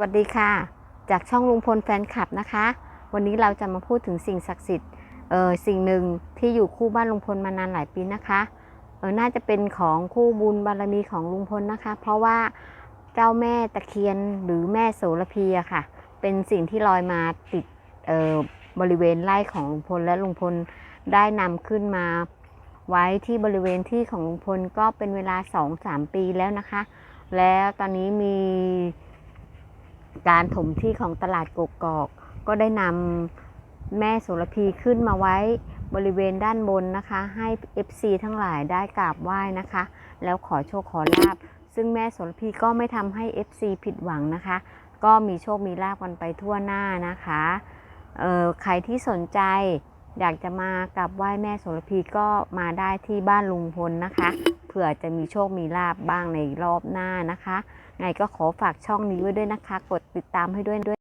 สวัสดีค่ะ จากช่องลุงพลแฟนคลับนะคะ วันนี้เราจะมาพูดถึงสิ่งศักดิ์สิทธิ์เออสิ่งหนึ่งที่อยู่คู่บ้านลุงพลมานานหลายปีนะคะเออน่าจะเป็นของคู่บุญบารมีของลุงพลนะคะ เพราะว่าเจ้าแม่ตะเคียนหรือแม่โสระพีอะค่ะ เป็นสิ่งที่ลอยมาติดเออบริเวณไร่ของลุงพลและลุงพลได้นำขึ้นมา ไว้ที่บริเวณที่ของลุงพลก็เป็นเวลา 2-3 ปีแล้วนะคะ แล้วตอนนี้มี การถมที่ของตลาดกกอก ก็ได้นำแม่โสระพีขึ้นมาไว้บริเวณด้านบนนะคะ ให้ FC ทั้งหลายได้กราบไหว้นะคะ แล้วขอโชคขอลาบ ซึ่งแม่โสระพีก็ไม่ทำให้ FC ผิดหวังนะคะ ก็มีโชคมีลาบกันไปทั่วหน้านะคะใครที่สนใจอยากจะมากราบไหว้แม่โสระพีก็มาได้ที่บ้านลุงพลนะคะ เผื่อจะมีโชคมีลาบบ้างในรอบหน้านะคะ ไงก็ขอฝากช่องนี้ไว้ด้วยนะคะ กดติดตามให้ด้วยด้วย